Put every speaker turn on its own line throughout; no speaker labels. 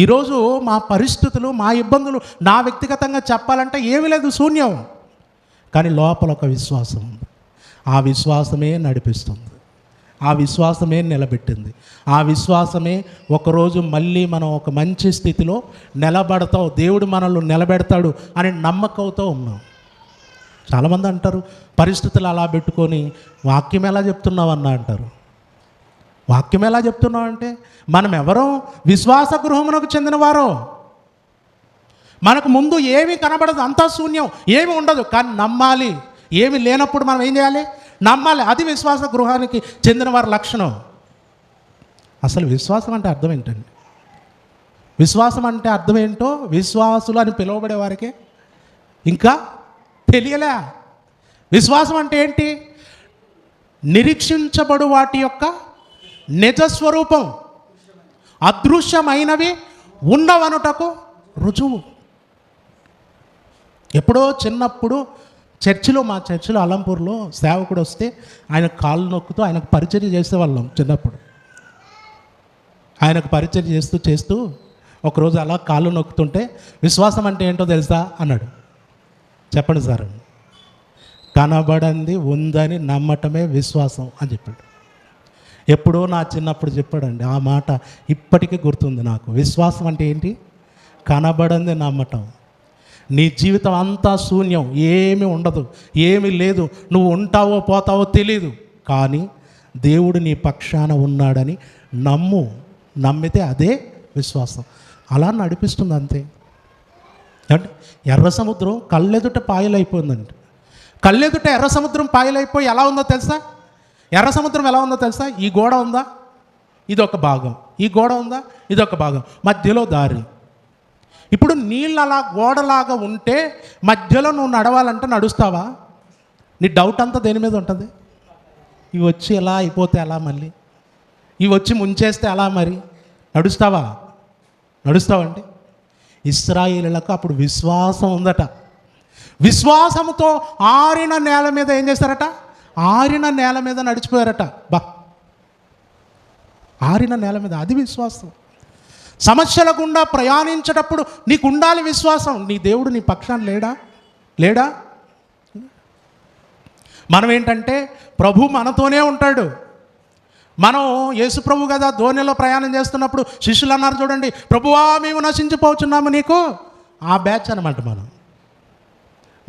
ఈరోజు మా పరిస్థితులు మా ఇబ్బందులు నా వ్యక్తిగతంగా చెప్పాలంటే ఏమీ లేదు శూన్యం. కానీ లోపల ఒక విశ్వాసం ఉంది. ఆ విశ్వాసమే నడిపిస్తుంది. ఆ విశ్వాసమే నిలబెట్టింది. ఆ విశ్వాసమే ఒకరోజు మళ్ళీ మనం ఒక మంచి స్థితిలో నిలబడతావు దేవుడు మనల్ని నిలబెడతాడు అని నమ్మకంతో ఉన్నాం. చాలామంది అంటారు పరిస్థితులు అలా పెట్టుకొని వాక్యం ఎలా చెప్తున్నావు అన్న అంటారు. వాక్యం ఎలా చెప్తున్నాం అంటే మనం ఎవరో విశ్వాస గృహమునకు చెందినవారో. మనకు ముందు ఏమీ కనబడదు అంతా శూన్యం ఏమి ఉండదు కానీ నమ్మాలి. ఏమి లేనప్పుడు మనం ఏం చేయాలి? నమ్మాలి. అది విశ్వాస గృహానికి చెందిన వారి లక్షణం. అసలు విశ్వాసం అంటే అర్థం ఏంటండి? విశ్వాసం అంటే అర్థం ఏంటో విశ్వాసులు అని పిలువబడే వారికి ఇంకా తెలియలే. విశ్వాసం అంటే ఏంటి? నిరీక్షించబడు వాటి యొక్క నిజస్వరూపం. అదృశ్యమైనవి ఉండవనుటకు రుజువు. ఎప్పుడో చిన్నప్పుడు చర్చిలో మా చర్చిలో అలంపూర్లో సేవకుడు వస్తే ఆయన కాళ్ళు నొక్కుతూ ఆయనకు పరిచర్య చేసేవాళ్ళం చిన్నప్పుడు. ఆయనకు పరిచయం చేస్తూ చేస్తూ ఒకరోజు అలా కాళ్ళు నొక్కుతుంటే విశ్వాసం అంటే ఏంటో తెలుసా అన్నాడు. చెప్పండి సార్. కనబడంది ఉందని నమ్మటమే విశ్వాసం అని చెప్పాడు. ఎప్పుడో నా చిన్నప్పుడు చెప్పాడండి ఆ మాట ఇప్పటికీ గుర్తుంది నాకు. విశ్వాసం అంటే ఏంటి? కనబడంది నమ్మటం. నీ జీవితం అంతా శూన్యం ఏమి ఉండదు ఏమీ లేదు నువ్వు ఉంటావో పోతావో తెలీదు. కానీ దేవుడు నీ పక్షాన ఉన్నాడని నమ్ము నమ్మితే అదే విశ్వాసం. అలా నడిపిస్తుంది అంతే. అంటే ఎర్ర సముద్రం కళ్ళెదుట పాయలైపోయిందండి కళ్ళెదుట ఎర్ర సముద్రం పాయలైపోయి ఎలా ఉందో తెలుసా? ఎర్ర సముద్రం ఎలా ఉందో తెలుసా? ఈ గోడ ఉందా? ఇది ఒక భాగం. ఈ గోడ ఉందా? ఇది ఒక భాగం. మధ్యలో దారి. ఇప్పుడు నీళ్ళు అలా గోడలాగా ఉంటే మధ్యలో నువ్వు నడవాలంటే నడుస్తావా? నీ డౌట్ అంతా దేని మీద ఉంటుంది? ఇవి వచ్చి ఎలా అయిపోతే ఎలా మళ్ళీ? ఇవి వచ్చి ముంచేస్తే ఎలా మరి? నడుస్తావా? నడుస్తావండి ఇస్రాయిలకు అప్పుడు విశ్వాసం ఉందట. విశ్వాసంతో ఆరిన నేల మీద ఏం చేస్తారట? ఆరిన నేల మీద నడిచిపోయారట. బా. ఆరిన నేల మీద అది విశ్వాసం. సమస్యల గుండా ప్రయాణించేటప్పుడు నీకు ఉండాలి విశ్వాసం. నీ దేవుడు నీ పక్షాన్ని లేడా? లేడా? మనం ఏంటంటే ప్రభు మనతోనే ఉంటాడు. మనం యేసుప్రభు కదా ధోనిలో ప్రయాణం చేస్తున్నప్పుడు శిష్యులు అన్నారు చూడండి ప్రభువా మేము నశించిపోతున్నాము నీకు. ఆ బ్యాచ్ అనమాట మనం.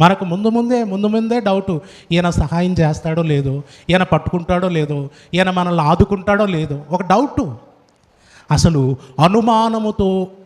మనకు ముందు ముందే ముందు ముందే డౌటు ఈయన సహాయం చేస్తాడో లేదో ఈయన పట్టుకుంటాడో లేదో ఈయన మనల్ని ఆదుకుంటాడో లేదో ఒక డౌటు. అసలు అనుమానముతో